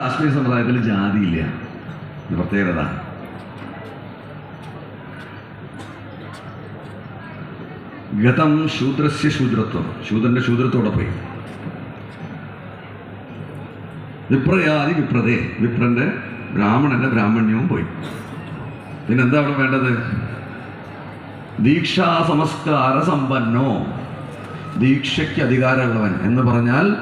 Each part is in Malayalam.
കാശ്മീർ സമുദായത്തിൽ ജാതിയില്ല. ഇത് പ്രത്യേകത. ഗതം ശൂദ്രസ്യ ശൂദ്രത്വം. ശൂദ്രന്റെ ശൂദ്രത്തോടെ പോയി. വിപ്രയാതി വിപ്രതേ. വിപ്രന്റെ ബ്രാഹ്മണന്റെ ബ്രാഹ്മണ്യവും പോയി. പിന്നെന്താ അവിടെ വേണ്ടത്? ദീക്ഷാ സമസ്കാര സമ്പന്നോ. ദീക്ഷയ്ക്ക് അധികാരമുള്ളവൻ എന്ന് പറഞ്ഞാൽ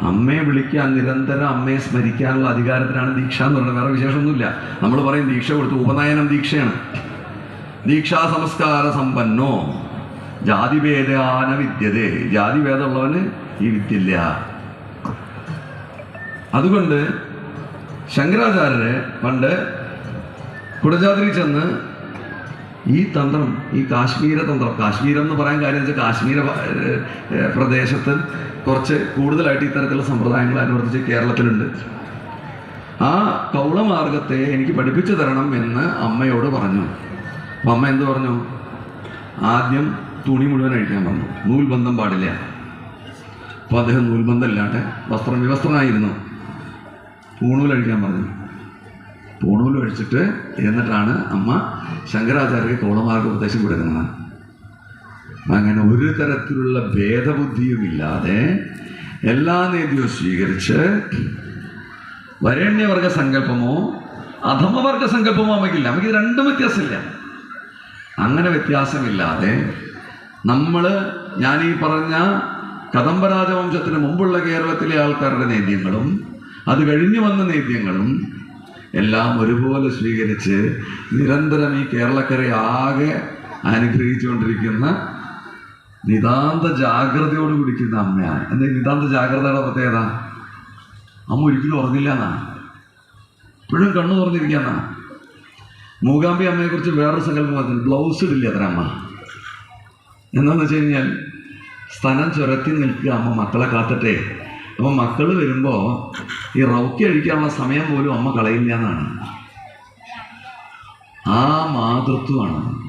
അമ്മയെ വിളിക്കാൻ നിരന്തരം അമ്മയെ സ്മരിക്കാനുള്ള അധികാരത്തിനാണ് ദീക്ഷ എന്ന് പറയുന്നത്. വേറെ വിശേഷമൊന്നുമില്ല. നമ്മൾ പറയും ദീക്ഷ കൊടുത്ത് ഉപനയനം ദീക്ഷയാണ്. ദീക്ഷാ സംസ്കാര സമ്പന്നോ. ജാതിഭേദാന വിദ്യതേ. ജാതി ഭേദമുള്ളവന് ഈ വിദ്യയില്ല. അതുകൊണ്ട് ശങ്കരാചാര്യരെ പണ്ട് കുടജാതിരി ചെന്ന് ഈ തന്ത്രം ഈ കാശ്മീര തന്ത്രം കാശ്മീർ എന്ന് പറയാൻ കാര്യം വെച്ചാൽ കാശ്മീര പ്രദേശത്ത് കുറച്ച് കൂടുതലായിട്ട് ഇത്തരത്തിലുള്ള സമ്പ്രദായങ്ങൾ അനുവർത്തിച്ച് കേരളത്തിലുണ്ട്. ആ കൗളമാർഗത്തെ എനിക്ക് പഠിപ്പിച്ചു തരണം എന്ന് അമ്മയോട് പറഞ്ഞു. അപ്പം അമ്മ എന്ത് പറഞ്ഞു? ആദ്യം തുണി മുഴുവൻ അഴിക്കാൻ പറഞ്ഞു. നൂൽബന്ധം പാടില്ല. അപ്പോൾ അദ്ദേഹം നൂൽബന്ധം ഇല്ലാണ്ട് വസ്ത്രം വിവസ്ത്രനായിരുന്നു. അഴിക്കാൻ പറഞ്ഞു. പൂണൂൽ ഒഴിച്ചിട്ട് എന്നിട്ടാണ് അമ്മ ശങ്കരാചാര്യക്ക് കോളമാർഗ ഉപദേശം കൊടുക്കുന്നത്. അങ്ങനെ ഒരു തരത്തിലുള്ള ഭേദബുദ്ധിയുമില്ലാതെ എല്ലാ നീതിയും സ്വീകരിച്ച് വരേണ്യവർഗ സങ്കല്പമോ അധമവർഗ സങ്കല്പമോ അമ്മയ്ക്കില്ല. അമ്മയ്ക്ക് ഇത് രണ്ടും വ്യത്യാസമില്ല. അങ്ങനെ വ്യത്യാസമില്ലാതെ നമ്മൾ ഞാൻ ഈ പറഞ്ഞ കദംബരാജവംശത്തിന് മുമ്പുള്ള കേരളത്തിലെ ആൾക്കാരുടെ നേദ്യങ്ങളും അത് കഴിഞ്ഞു വന്ന നേദ്യങ്ങളും എല്ലാം ഒരുപോലെ സ്വീകരിച്ച് നിരന്തരം ഈ കേരളക്കരയെ ആകെ അനുഗ്രഹിച്ചുകൊണ്ടിരിക്കുന്ന നിതാന്ത ജാഗ്രതയോട് കുടിക്കുന്ന അമ്മയാണ്. എന്താ നിതാന്ത ജാഗ്രതയുടെ പ്രത്യേകത? അമ്മ ഒരിക്കലും ഉറങ്ങില്ല എന്നാണ് ഇപ്പോഴും കണ്ണു തുറന്നിരിക്കാന്നാണ് മൂകാംബി അമ്മയെക്കുറിച്ച് വേറൊരു സങ്കല്പം പറഞ്ഞു ബ്ലൗസ് ഇടില്ല അത്ര അമ്മ. എന്താന്ന് വെച്ച് കഴിഞ്ഞാൽ സ്ഥലം ചുരത്തി നിൽക്കുക അമ്മ മക്കളെ കാത്തട്ടെ. അപ്പം മക്കൾ വരുമ്പോൾ ഈ റൗക്കി അഴിക്കാനുള്ള സമയം പോലും അമ്മ കളയില്ല എന്നാണ്. ആ മാതൃത്വമാണ്.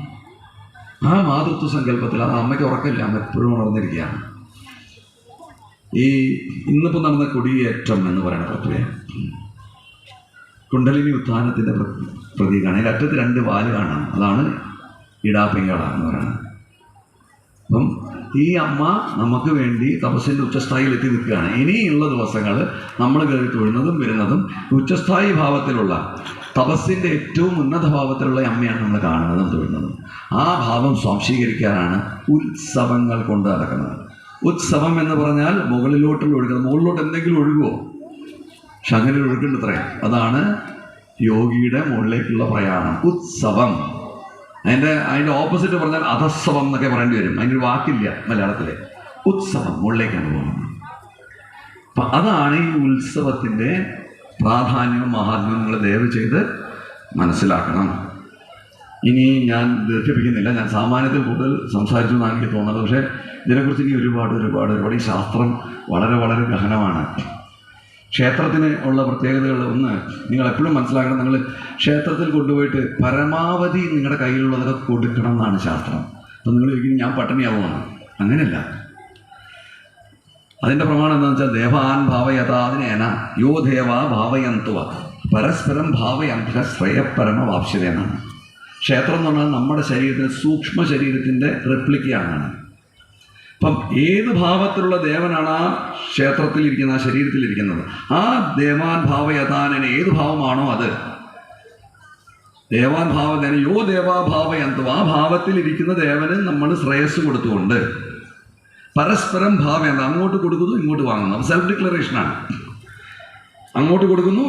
ആ മാതൃത്വ സങ്കല്പത്തിൽ അത് അമ്മയ്ക്ക് ഉറക്കമില്ല. അമ്മ എപ്പോഴും ഉണർന്നിരിക്കുകയാണ്. ഈ ഇന്നിപ്പോൾ നടന്ന കൊടിയേറ്റം എന്ന് പറയുന്ന പ്രക്രിയ. കുണ്ടലിനി ഉത്ഥാനത്തിന്റെ പ്ര- പ്രതീകമാണ് അതിന്റെ അറ്റത്ത് രണ്ട് വാൽ കാണാം. അതാണ് ഇടാപ്പിങ്കള എന്ന് പറയുന്നത്. അപ്പം ഈ അമ്മ നമുക്ക് വേണ്ടി തപസ്സിന്റെ ഉച്ചസ്ഥായിയിൽ എത്തി നിൽക്കുകയാണ്. ഇനിയുള്ള ദിവസങ്ങൾ നമ്മൾ കയറി തൊഴുന്നതും വരുന്നതും ഉച്ചസ്ഥായി ഭാവത്തിലുള്ള തപസ്സിന്റെ ഏറ്റവും ഉന്നത ഭാവത്തിലുള്ള അമ്മയാണ് നമ്മൾ കാണുന്നതും തൊഴുന്നതും. ആ ഭാവം സ്വാംശീകരിക്കാനാണ് ഉത്സവങ്ങൾ കൊണ്ട് നടക്കുന്നത്. ഉത്സവം എന്ന് പറഞ്ഞാൽ മുകളിലോട്ടുള്ള ഒഴുകുന്നത് മുകളിലോട്ട് എന്തെങ്കിലും ഒഴുകുമോ പക്ഷെ അങ്ങനെ അതാണ് യോഗിയുടെ മുകളിലേക്കുള്ള പ്രയാണം. ഉത്സവം. അതിന്റെ അതിന്റെ ഓപ്പോസിറ്റ് പറഞ്ഞാൽ അധസ്സവം എന്നൊക്കെ പറയേണ്ടി വരും. അതിനൊരു വാക്കില്ല മലയാളത്തിലെ. ഉത്സവം മുകളിലേക്കാണ് പോകുന്നത്. അപ്പം അതാണ് ഈ ഉത്സവത്തിന്റെ പ്രാധാന്യവും മഹാത്മ്യവും നിങ്ങൾ ദയവ് ചെയ്ത് മനസ്സിലാക്കണം. ഇനി ഞാൻ ദീർഘിപ്പിക്കുന്നില്ല. ഞാൻ സാമാന്യത്തിൽ കൂടുതൽ സംസാരിച്ചു എന്നാണ് എനിക്ക് തോന്നുന്നത്. പക്ഷേ ഇതിനെക്കുറിച്ച് ഇനി ഒരുപാട് ഒരുപാട് ഒരുപാട് ഈ ശാസ്ത്രം വളരെ വളരെ ഗഹനമാണ്. ക്ഷേത്രത്തിന് ഉള്ള പ്രത്യേകതകൾ ഒന്ന് നിങ്ങൾ എപ്പോഴും മനസ്സിലാക്കണം നിങ്ങൾ ക്ഷേത്രത്തിൽ കൊണ്ടുപോയിട്ട് പരമാവധി നിങ്ങളുടെ കയ്യിലുള്ളതൊക്കെ കൊടുക്കണം എന്നാണ് ശാസ്ത്രം. അപ്പം നിങ്ങൾ ചോദിക്കും ഞാൻ പട്ടിണിയാവുമെന്ന് അങ്ങനെയല്ല. അതിന്റെ പ്രമാണം എന്താണെന്ന് വെച്ചാൽ ദേവാൻ ഭാവയതാതിനേന യോ ദേവ ഭാവയന്തുവ. പരസ്പരം ഭാവയന്ത ശ്രേയപരമ വാപ്സ്യതയെന്നാണ് ക്ഷേത്രം എന്ന് പറഞ്ഞാൽ നമ്മുടെ ശരീരത്തിന് സൂക്ഷ്മ ശരീരത്തിന്റെ റെപ്ലിക്കയാണ് അപ്പം ഏത് ഭാവത്തിലുള്ള ദേവനാണ് ആ ക്ഷേത്രത്തിൽ ഇരിക്കുന്ന ആ ശരീരത്തിൽ ഇരിക്കുന്നത് ആ ദേവാൻ ഭാവയഥാനന് ഏത് ഭാവമാണോ അത്? ദേവാൻ ഭാവതന യോ ദേവാഭാവയന്തു ആ ഭാവത്തിൽ ഇരിക്കുന്ന ദേവന് നമ്മൾ ശ്രേയസ് കൊടുത്തുകൊണ്ട് പരസ്പരം ഭാവയന്ത അങ്ങോട്ട് കൊടുക്കുന്നു ഇങ്ങോട്ട് വാങ്ങുന്നു. സെൽഫ് ഡിക്ലറേഷനാണ് അങ്ങോട്ട് കൊടുക്കുന്നു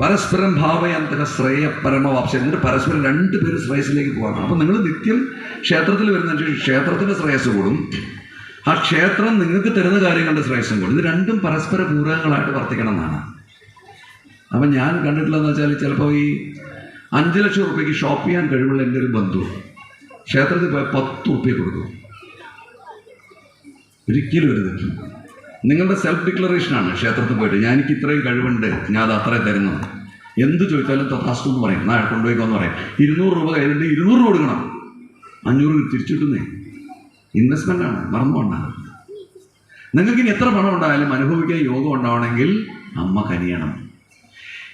പരസ്പരം ഭാവയന്തക ശ്രേയ പരമവാപ്സ എന്നിട്ട് പരസ്പരം രണ്ട് പേര് ശ്രേയസിലേക്ക് പോകാം അപ്പം നിങ്ങൾ നിത്യം ക്ഷേത്രത്തിൽ വരുന്ന ക്ഷേത്രത്തിന്റെ ശ്രേയസ് കൂടും. ആ ക്ഷേത്രം നിങ്ങൾക്ക് തരുന്ന കാര്യങ്ങളുടെ ശ്രേഷ്ഠം കൂടും. ഇത് രണ്ടും പരസ്പര പൂരകങ്ങളായിട്ട് വർത്തിക്കണം എന്നാണ് അപ്പം ഞാൻ കണ്ടിട്ടുള്ളതെന്ന് വെച്ചാൽ ചിലപ്പോൾ ഈ അഞ്ച് ലക്ഷം റുപ്യക്ക് ഷോപ്പ് ചെയ്യാൻ കഴിവുള്ള എന്റെ ഒരു ബന്ധു ക്ഷേത്രത്തിൽ പോയി പത്ത് റുപ്യ കൊടുക്കും. ഒരിക്കലും ഒരു ഇത് നിങ്ങളുടെ സെൽഫ് ഡിക്ലറേഷനാണ് ക്ഷേത്രത്തിൽ പോയിട്ട് ഞാൻ എനിക്ക് ഇത്രയും കഴിവുണ്ട് ഞാൻ അത് അത്രയും തരുന്നു. എന്ത് ചോദിച്ചാലും തഥാസ്തു എന്ന് പറയും. നാ കൊണ്ടുപോയിക്കോന്ന് പറയും. ഇരുന്നൂറ് രൂപ കയ്യിലുണ്ട് ഇരുന്നൂറ് രൂപ കൊടുക്കണം. അഞ്ഞൂറ് തിരിച്ചു കിട്ടുന്നേ ഇൻവെസ്റ്റ്മെന്റ് ആണ്. മറന്നുകൊണ്ട നിങ്ങൾക്ക് ഇനി എത്ര പണം ഉണ്ടായാലും അനുഭവിക്കാൻ യോഗം ഉണ്ടാവണമെങ്കിൽ അമ്മ കനിയണം.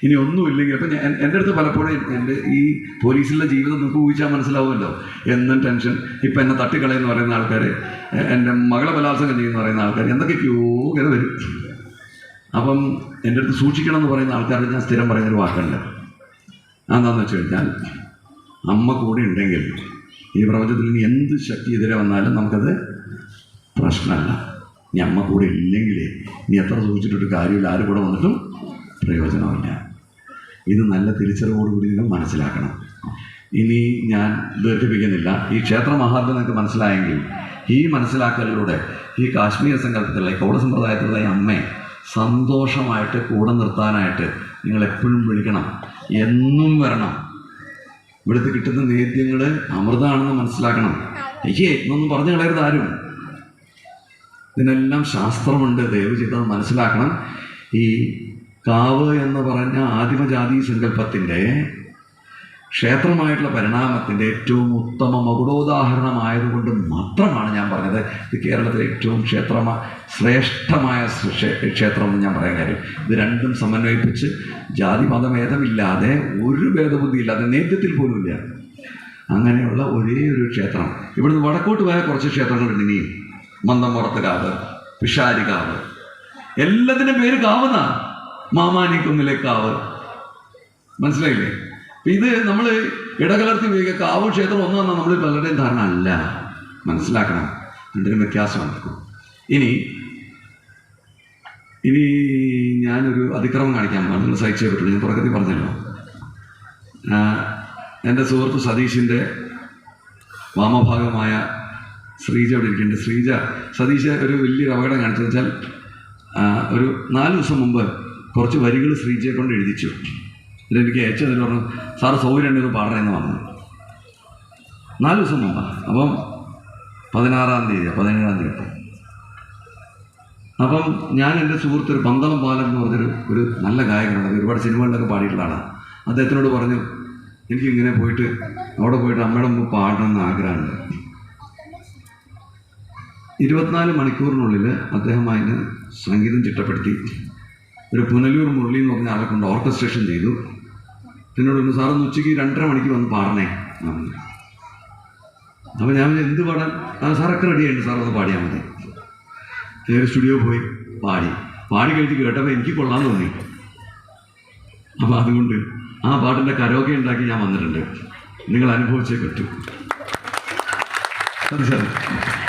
ഇനി ഒന്നുമില്ലെങ്കിൽ അപ്പം ഞാൻ എന്റെ അടുത്ത് പലപ്പോഴും എന്റെ ഈ പോലീസിലെ ജീവിതം നിങ്ങൾക്ക് ഊഹിച്ചാൽ മനസ്സിലാവുമല്ലോ. എന്നും ടെൻഷൻ. ഇപ്പം എന്നെ തട്ടിക്കളയെന്ന് പറയുന്ന ആൾക്കാർ എന്റെ മകളെ ബലാത്സംഗം ചെയ്യുന്ന പറയുന്ന ആൾക്കാർ എന്തൊക്കെയോ ഇങ്ങനെ വരും. അപ്പം എന്റെ അടുത്ത് സൂക്ഷിക്കണം എന്ന് പറയുന്ന ആൾക്കാരോട് ഞാൻ സ്ഥിരം പറയുന്നൊരു വാക്കുണ്ട്. അതെന്താണെന്ന് വെച്ച് കഴിഞ്ഞാൽ അമ്മ കൂടെ ഉണ്ടെങ്കിൽ ഈ പ്രപഞ്ചത്തിൽ നിന്ന് എന്ത് ശക്തി എതിരെ വന്നാലും നമുക്കത് പ്രശ്നമല്ല. ഇനി അമ്മ കൂടെ ഇല്ലെങ്കിലേ ഇനി എത്ര സൂക്ഷിച്ചിട്ടൊരു കാര്യമില്ല ആരും കൂടെ വന്നിട്ടും പ്രയോജനമില്ല. ഇത് നല്ല തിരിച്ചറിവോടുകൂടി നിങ്ങൾ മനസ്സിലാക്കണം. ഇനി ഞാൻ ദീർഘിപ്പിക്കുന്നില്ല. ഈ ക്ഷേത്ര മഹാത്മ്യം നിങ്ങൾക്ക് മനസ്സിലായെങ്കിൽ ഈ മനസ്സിലാക്കലിലൂടെ ഈ കാശ്മീർ സങ്കല്പത്തിലുള്ള ഈ കൗട ഈ അമ്മയെ സന്തോഷമായിട്ട് കൂടെ നിർത്താനായിട്ട് നിങ്ങൾ എപ്പോഴും വിളിക്കണം. എന്നും വരണം. ഇവിടുത്തെ കിട്ടുന്ന നേദ്യങ്ങൾ അമൃതാണെന്ന് മനസ്സിലാക്കണം. അയ്യേ എന്നൊന്നും പറഞ്ഞു കളയരുത് ആരും. ഇതിനെല്ലാം ശാസ്ത്രമുണ്ട്. ദയവ് ചെയ്തത് മനസ്സിലാക്കണം. ഈ കാവ് എന്ന് പറഞ്ഞ ആദിമജാതി സങ്കല്പത്തിന്റെ ക്ഷേത്രമായിട്ടുള്ള പരിണാമത്തിന്റെ ഏറ്റവും ഉത്തമ മകുടോദാഹരണമായതുകൊണ്ട് മാത്രമാണ് ഞാൻ പറഞ്ഞത്. ഇത് കേരളത്തിലെ ഏറ്റവും ക്ഷേത്രമ ശ്രേഷ്ഠമായ ക്ഷേത്രം എന്ന് ഞാൻ പറയാൻ കാര്യം. ഇത് രണ്ടും സമന്വയിപ്പിച്ച് ജാതി മതഭേദമില്ലാതെ ഒരു ഭേദബുദ്ധിയില്ലാതെ നേതൃത്വത്തിൽ പോലും ഇല്ല. അങ്ങനെയുള്ള ഒരേ ഒരു ക്ഷേത്രം. ഇവിടുന്ന് വടക്കോട്ട് പോയ കുറച്ച് ക്ഷേത്രങ്ങളുണ്ട്. ഇനിയും മന്ദമുറത്ത് കാവ് പിഷാരികാവ് എല്ലാത്തിന്റെ പേര് കാവുന്ന? മാമാനിക്കുന്നിലെ കാവ്. മനസ്സിലായില്ലേ? ഇത് നമ്മൾ ഇടകലർത്തി ഉപയോഗിക്കുക. കാവ് ക്ഷേത്രം ഒന്നാണെന്ന് നമ്മൾ പലരുടെയും ധാരണ അല്ല. മനസ്സിലാക്കണം. രണ്ടിനും വ്യത്യാസമാണ് ഇനി ഇനി ഞാനൊരു അതിക്രമം കാണിക്കാൻ പറഞ്ഞു നിങ്ങൾ പറ്റുള്ളൂ ഞാൻ തുടക്കത്തിൽ പറഞ്ഞല്ലോ. എന്റെ സുഹൃത്ത് സതീഷിന്റെ വാമഭാഗമായ ശ്രീജ അവിടെ ഇരിക്കുന്നുണ്ട്. ശ്രീജ സതീഷ് ഒരു വലിയൊരു അപകടം കാണിച്ചു വെച്ചാൽ ഒരു നാല് ദിവസം മുമ്പ് കുറച്ച് വരികൾ ശ്രീജയെ കൊണ്ട് എഴുതിച്ചു. എന്നിട്ട് എനിക്ക് അയച്ചു പറഞ്ഞു സാറ് സൗകര്യം ഒരു പാടണമെന്ന് പറഞ്ഞു. നാല് ദിവസം മുമ്പാണ് അപ്പം പതിനാറാം തീയതി പതിനേഴാം തീയതി അപ്പം ഞാൻ എന്റെ സുഹൃത്ത് ഒരു പന്തളം പാലം എന്ന് പറഞ്ഞൊരു ഒരു നല്ല ഗായകനാണ് ഒരുപാട് സിനിമകളിലൊക്കെ പാടിയിട്ടുള്ള ആളാണ് അദ്ദേഹത്തിനോട് പറഞ്ഞു എനിക്ക് ഇങ്ങനെ പോയിട്ട് അവിടെ പോയിട്ട് അമ്മയുടെ മുമ്പ് പാടണമെന്ന് ആഗ്രഹമുണ്ട്. ഇരുപത്തിനാല് മണിക്കൂറിനുള്ളിൽ അദ്ദേഹം അതിന് സംഗീതം ചിട്ടപ്പെടുത്തി. ഒരു പുനലൂർ മുരളി എന്ന് പറഞ്ഞ ആളെ കൊണ്ട് ഓർക്കസ്ട്രേഷൻ ചെയ്തു. എന്നോട് പറഞ്ഞു സാറൊന്ന് ഉച്ചയ്ക്ക് രണ്ടര മണിക്ക് വന്ന് പാടണേ. അപ്പം അപ്പോൾ ഞാൻ എന്ത് പാടാൻ? ആ സാറൊക്കെ റെഡിയായിട്ട് സാർ ഒന്ന് പാടിയാൽ മതി. നേരെ സ്റ്റുഡിയോ പോയി പാടി. പാടി കഴിഞ്ഞ് കേട്ടപ്പോൾ എനിക്ക് കൊള്ളാൻ തോന്നി. അപ്പോൾ അതുകൊണ്ട് ആ പാട്ടിന്റെ കരോക്കെ ഉണ്ടാക്കി ഞാൻ വന്നിട്ടുണ്ട്. നിങ്ങൾ അനുഭവിച്ചേ പറ്റൂ. സാർ